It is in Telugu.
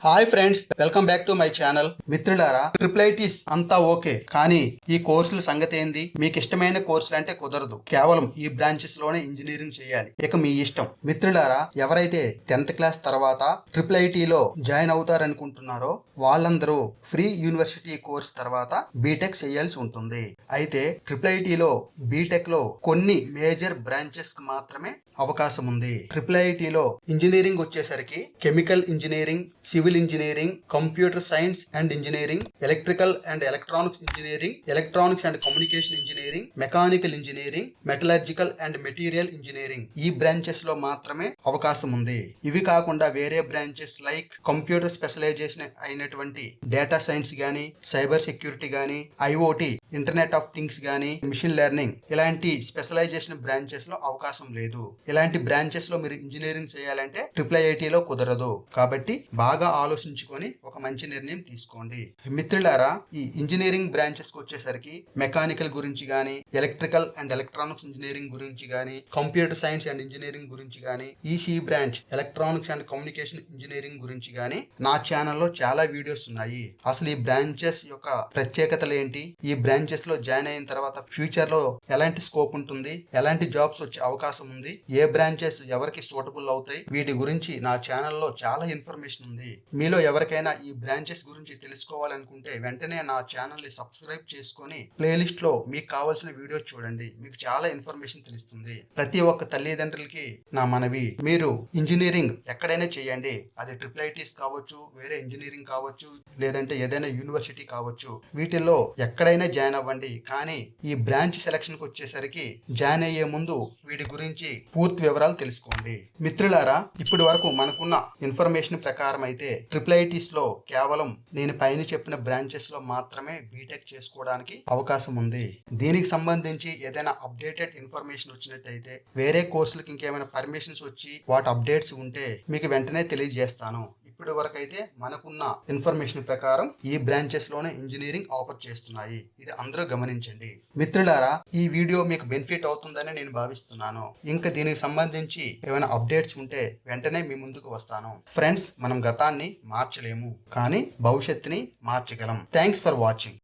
Hi friends welcome back to my channel. మిత్రులారా ట్రిప్లైటిస్ అంతా ఓకే కానీ ఈ కోర్సుల సంగతి ఏంది? మీకు ఇష్టమైన కోర్సులు అంటే కుదరదు. కేవలం ఈ బ్రాంచెస్లోనే ఇంజనీరింగ్ చేయాలి. ఇక మీ ఇష్టం. మిత్రులారా ఎవరైతే టెన్త్ క్లాస్ తర్వాత ట్రిపుల్ ఐటీలో జాయిన్ అవుతారనుకుంటున్నారో వాళ్ళందరూ ఫ్రీ యూనివర్సిటీ కోర్స్ తర్వాత బీటెక్ చేయాల్సి ఉంటుంది. అయితే ట్రిపుల్ ఐటీలో బీటెక్లో కొన్ని మేజర్ బ్రాంచెస్కి మాత్రమే అవకాశం ఉంది. ట్రిపుల్ ఐటీలో ఇంజనీరింగ్ వచ్చేసరికి chemical engineering civil engineering computer science and engineering electrical and electronics engineering electronics and communication engineering mechanical engineering metallurgical and material engineering. ఈ బ్రాంచెస్లో మాత్రమే అవకాశం ఉంది. ఇవి కాకుండా వేరే బ్రాంచెస్ లైక్ కంప్యూటర్ స్పెషలైజేషన్ అయినటువంటి డేటా సైన్స్ గానీ సైబర్ సెక్యూరిటీ గానీ ఐఓటి ఇంటర్నెట్ ఆఫ్ థింగ్స్ గానీ మిషన్ లెర్నింగ్ ఇలాంటి స్పెషలైజేషన్ బ్రాంచెస్లో అవకాశం లేదు. ఇలాంటి బ్రాంచెస్లో మీరు ఇంజనీరింగ్ చేయాలంటే ట్రిపుల్ ఐఐటిలో కుదరదు. కాబట్టి బాగా ఆలోచించుకొని ఒక మంచి నిర్ణయం తీసుకోండి. మిత్రులారా ఈ ఇంజనీరింగ్ బ్రాంచెస్కి వచ్చేసరికి మెకానికల్ గురించి కానీ ఎలక్ట్రికల్ అండ్ ఎలక్ట్రానిక్స్ ఇంజనీరింగ్ గురించి కానీ కంప్యూటర్ సైన్స్ అండ్ ఇంజనీరింగ్ గురించి కానీ EC branch electronics and communication engineering గురించి కానీ నా ఛానల్లో చాలా వీడియోస్ ఉన్నాయి. అసలు ఈ బ్రాంచెస్ యొక్క ప్రత్యేకతలు ఏంటి? ఈ బ్రాంచెస్లో జాయిన్ అయిన తర్వాత ఫ్యూచర్లో ఎలాంటి స్కోప్ ఉంటుంది? ఎలాంటి జాబ్స్ వచ్చే అవకాశం ఉంది? ఏ బ్రాంచెస్ ఎవరికి సూటబుల్ అవుతాయి? వీటి గురించి నా ఛానల్లో చాలా ఇన్ఫర్మేషన్ ఉంది. మీలో ఎవరికైనా ఈ బ్రాంచెస్ గురించి తెలుసుకోవాలనుకుంటే వెంటనే నా ఛానల్ని సబ్స్క్రైబ్ చేసుకొని ప్లేలిస్ట్లో మీకు కావాల్సిన వీడియోస్ చూడండి. మీకు చాలా ఇన్ఫర్మేషన్ తెలుస్తుంది. ప్రతి ఒక్క తల్లిదండ్రులకి నా మనవి మీరు ఇంజనీరింగ్ ఎక్కడైనా చేయండి. అది ట్రిపుల్ ఐటీస్ కావచ్చు వేరే ఇంజనీరింగ్ కావచ్చు లేదంటే ఏదైనా యూనివర్సిటీ కావచ్చు. వీటిల్లో ఎక్కడైనా జాయిన్ అవ్వండి. కానీ ఈ బ్రాంచ్ సెలక్షన్కి వచ్చేసరికి జాయిన్ అయ్యే ముందు వీటి గురించి పూర్తి వివరాలు తెలుసుకోండి. మిత్రులారా ఇప్పటి వరకు మనకున్న ఇన్ఫర్మేషన్ ప్రకారం అయితే ట్రిపుల్ కేవలం నేను పైన చెప్పిన బ్రాంచెస్లో మాత్రమే బీటెక్ చేసుకోవడానికి అవకాశం ఉంది. దీనికి సంబంధించి ఏదైనా అప్డేటెడ్ ఇన్ఫర్మేషన్ వచ్చినట్టయితే వేరే కోర్సులకు ఇంకేమైనా పర్మిషన్స్ వచ్చి వాటి అప్డేట్స్ ఉంటే మీకు వెంటనే తెలియజేస్తాను. ఇప్పటి వరకు అయితే మనకున్న ఇన్ఫర్మేషన్ ప్రకారం ఈ బ్రాంచెస్లోనే ఇంజనీరింగ్ ఆఫర్ చేస్తున్నాయి. ఇది అందరూ గమనించండి. మిత్రులారా ఈ వీడియో మీకు బెనిఫిట్ అవుతుందని నేను భావిస్తున్నాను. ఇంకా దీనికి సంబంధించి ఏమైనా అప్డేట్స్ ఉంటే వెంటనే మీ ముందుకు వస్తాను. ఫ్రెండ్స్ మనం గతాన్ని మార్చలేము. కానీ భవిష్యత్తుని మార్చగలం. Thanks for watching.